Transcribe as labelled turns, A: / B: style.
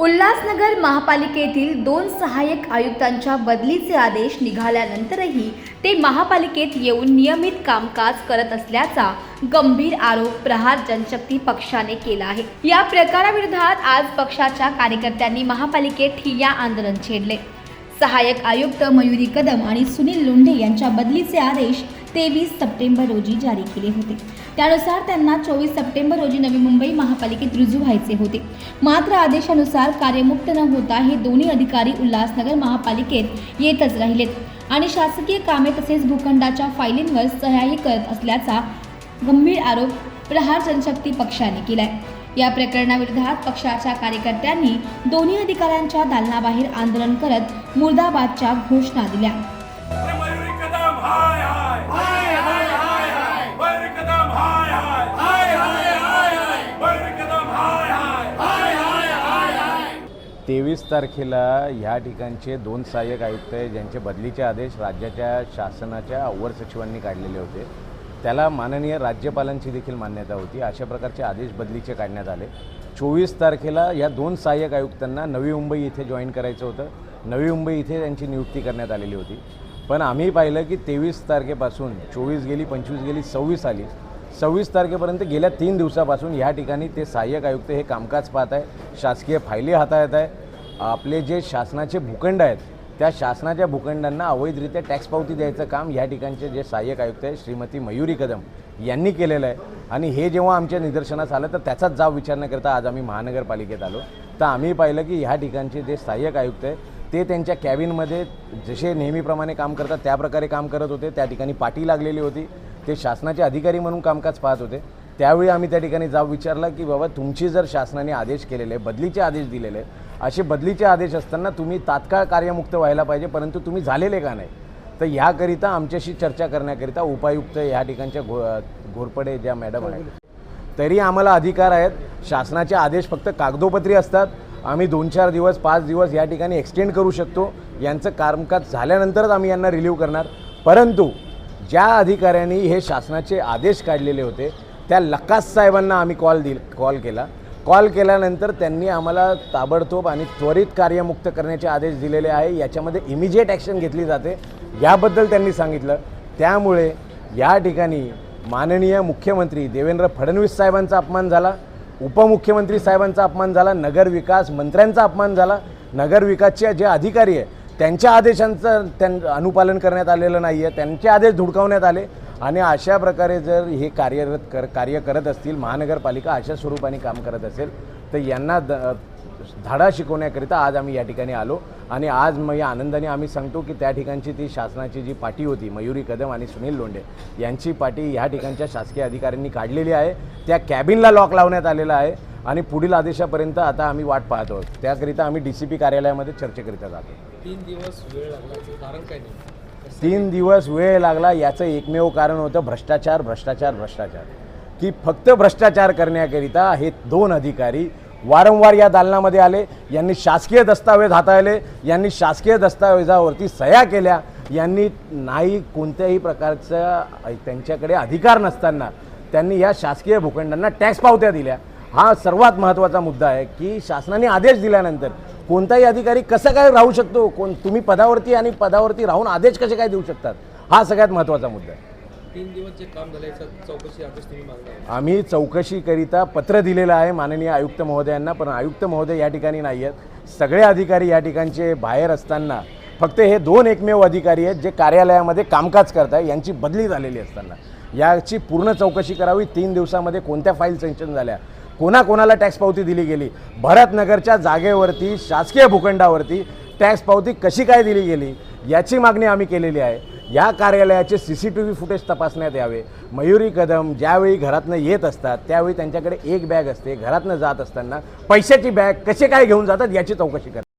A: उल्हासनगर महापालिकेतील दोन सहाय्यक आयुक्तांच्या बदलीचे आदेश निघाल्यानंतरही ते महापालिकेत येऊन नियमित कामकाज करत असल्याचा गंभीर आरोप प्रहार जनशक्ती पक्षाने केला आहे. या प्रकाराविरोधात आज पक्षाच्या कार्यकर्त्यांनी महापालिकेत ठिय्या आंदोलन छेडले. सहाय्यक आयुक्त मयुरी कदम आणि सुनील लोंढे यांच्या बदलीचे आदेश तेवीस सप्टेंबर रोजी जारी केले होते. त्यानुसार त्यांना चोवीस सप्टेंबर रोजी नवी मुंबई महापालिकेत रुजू व्हायचे होते. मात्र आदेशानुसार कार्यमुक्त न होता हे दोन्ही अधिकारी उल्हासनगर महापालिकेत येतच राहिलेत. आणि शासकीय कामे तसेच भूखंडाच्या फायलींवर सह्याही करत असल्याचा गंभीर आरोप प्रहार जनशक्ती पक्षाने केलाय. या प्रकरणाविरोधात पक्षाच्या कार्यकर्त्यांनी दोन्ही अधिकाऱ्यांच्या दालनाबाहेर आंदोलन करत मुर्दाबादच्या घोषणा दिल्या.
B: तेवीस तारखेला ह्या ठिकाणचे दोन सहाय्यक आयुक्त आहे ज्यांचे बदलीचे आदेश राज्याच्या शासनाच्या अव्वर सचिवांनी काढलेले होते. त्याला माननीय राज्यपालांची देखील मान्यता होती. अशा प्रकारचे आदेश बदलीचे काढण्यात आले. चोवीस तारखेला या दोन सहाय्यक आयुक्तांना नवी मुंबई इथे जॉईन करायचं होतं. नवी मुंबई इथे त्यांची नियुक्ती करण्यात आलेली होती. पण आम्ही पाहिलं की तेवीस तारखेपासून चोवीस गेली पंचवीस गेली सव्वीस आली. सव्वीस तारखेपर्यंत गेल्या तीन दिवसापासून ह्या ठिकाणी ते सहाय्यक आयुक्त हे कामकाज पाहत आहे. शासकीय फायली हाताळत आहे. आपले जे शासनाचे भूखंड आहेत त्या शासनाच्या भूखंडांना अवैधरित्या टॅक्स पावती द्यायचं काम या ठिकाणचे जे सहाय्यक आयुक्त आहे श्रीमती मयुरी कदम यांनी केलेलं आहे. आणि हे जेव्हा आमच्या निदर्शनास आलं तर त्याचाच जाब विचारण्याकरता आज आम्ही महानगरपालिकेत आलो. तर आम्ही पाहिलं की ह्या ठिकाणचे जे सहाय्यक आयुक्त आहे ते त्यांच्या कॅबिनमध्ये जसे नेहमीप्रमाणे काम करतात त्याप्रकारे काम करत होते. त्या ठिकाणी पाठी लागलेली होती. ते शासनाचे अधिकारी म्हणून कामकाज पाहत होते. त्यावेळी आम्ही त्या ठिकाणी जाब विचारला की बाबा तुमची जर शासनाने आदेश केलेले बदलीचे आदेश दिलेले आहेत, असे बदलीचे आदेश असताना तुम्ही तात्काळ कार्यमुक्त व्हायला पाहिजे परंतु तुम्ही झालेले का नाही? तर ह्याकरिता आमच्याशी चर्चा करण्याकरिता उपायुक्त ह्या ठिकाणच्या घो घोरपडे ज्या मॅडम आहेत तरी आम्हाला अधिकार आहेत. शासनाचे आदेश फक्त कागदोपत्री असतात. आम्ही दोन चार दिवस पाच दिवस या ठिकाणी एक्सटेंड करू शकतो. यांचं कामकाज झाल्यानंतरच आम्ही यांना रिलीव्ह करणार. परंतु ज्या अधिकाऱ्यांनी हे शासनाचे आदेश काढलेले होते त्या लकास साहेबांना आम्ही कॉल दिल कॉल केला. कॉल केल्यानंतर त्यांनी आम्हाला ताबडतोब आणि त्वरित कार्यमुक्त करण्याचे आदेश दिलेले आहे. याच्यामध्ये इमिजिएट ॲक्शन घेतली जाते. याबद्दल त्यांनी सांगितलं. त्यामुळे या ठिकाणी माननीय मुख्यमंत्री देवेंद्र फडणवीस साहेबांचा अपमान झाला उपमुख्यमंत्री साहेबांचा अपमान झाला नगरविकास मंत्र्यांचा अपमान झाला. नगरविकासचे जे अधिकारी आहे त्यांच्या आदेशांचं त्यां अनुपालन करण्यात आलेलं नाही आहे त्यांचे आदेश धुडकावण्यात आले. आणि अशा प्रकारे जर हे कार्यरत कर कार्य करत असतील महानगरपालिका अशा स्वरूपाने काम करत असेल तर यांना द धाडा शिकवण्याकरिता आज आम्ही या ठिकाणी आलो. आणि आज मग या आनंदाने आम्ही सांगतो की त्या ठिकाणची ती शासनाची जी पाठी होती मयुरी कदम आणि सुनील लोंढे यांची पाठी ह्या ठिकाणच्या शासकीय अधिकाऱ्यांनी काढलेली आहे. त्या कॅबिनला लॉक लावण्यात आलेला आहे. आणि पुढील आदेशापर्यंत आता आम्ही वाट पाहतो त्याकरिता आम्ही डी सी पी कार्यालयामध्ये चर्चेकरिता जातो
C: तीन दिवस वेळ लागला कारण काय नाही
B: तीन दिवस वेळ लागला याचं एकमेव कारण होतं भ्रष्टाचार भ्रष्टाचार भ्रष्टाचार. की फक्त भ्रष्टाचार करण्याकरिता हे दोन अधिकारी वारंवार या दालनामध्ये आले यांनी शासकीय दस्तावेज हाताळले यांनी शासकीय दस्तावेजावरती सह्या केल्या यांनी नाही कोणत्याही प्रकारचा त्यांच्याकडे अधिकार नसताना त्यांनी या शासकीय भूखंडांना टॅक्स पावत्या दिल्या. हा सर्वात महत्त्वाचा मुद्दा आहे की शासनाने आदेश दिल्यानंतर कोणताही अधिकारी कसं काय राहू शकतो? कोण तुम्ही पदावरती आणि पदावरती राहून आदेश कसे काय देऊ शकतात? हा सगळ्यात महत्त्वाचा मुद्दा आहे.
C: तीन दिवस जे काम झालं याचा चौकशी आदेश तुम्ही मागणार
B: आम्ही चौकशीकरिता पत्र दिलेलं आहे माननीय आयुक्त महोदयांना पण आयुक्त महोदय या ठिकाणी नाही आहेत. सगळे अधिकारी या ठिकाणचे बाहेर असताना फक्त हे दोन एकमेव अधिकारी आहेत जे कार्यालयामध्ये कामकाज करत आहे यांची बदली झालेली असताना. याची पूर्ण चौकशी करावी तीन दिवसामध्ये कोणत्या फाईल सँक्शन झाल्या कोणाकोणाला टॅक्स पावती दिली गेली? भरतनगरच्या जागेवरती शासकीय भूखंडावरती टॅक्स पावती कशी काय दिली गेली? याची मागणी आम्ही केलेली आहे. या कार्यालयाचे C C T V footage तपासण्यात यावे. मयुरी कदम ज्यावेळी घरातनं येत असतात त्यावेळी त्यांच्याकडे एक बॅग असते. घरातनं जात असताना पैशाची बॅग कसे काय घेऊन जातात याची चौकशी करा